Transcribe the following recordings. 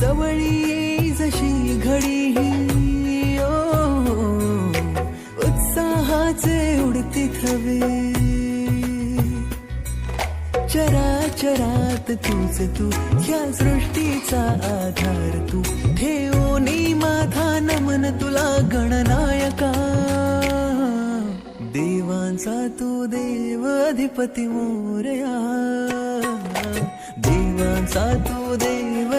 जवळी ये जशी घडी ओ, उत्साहाचे उडती थवे. चराचरात तूच तू ह्या सृष्टीचा आधार तू. ठेवणी माथा नमन तुला गणनायका. देवांचा तू देव अधिपती मोरया. देवांचा तू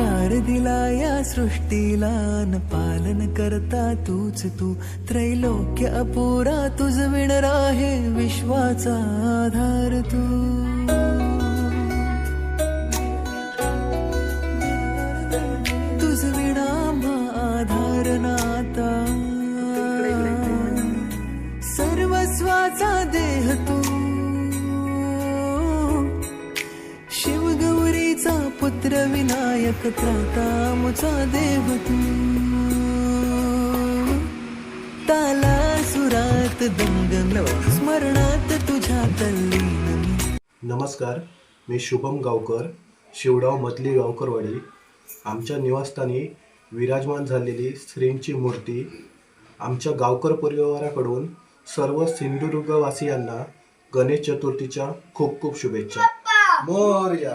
आकार दिला या सृष्टीला न पालन करता तूच तू. त्रैलोक्य अपुरा तुझ विण आहे विश्वाचा आधार तू. तुझ विणा आम्हा आधार नाता. सर्वस्वाचा देह तू. शिवगौरीचा पुत्र विना त्रातामुचा देव तू. ताला सुरात दंगल स्मरणात तुझ्या तल्लीन. नमस्कार मी शुभम गावकर शिवडाव मधली गावकरवाडी. आमच्या निवासस्थानी विराजमान झालेली श्रींची मूर्ती आमच्या गावकर परिवाराकडून सर्व सिंधुदुर्गवासियांना गणेश चतुर्थीच्या खूप खूप शुभेच्छा. मोरया.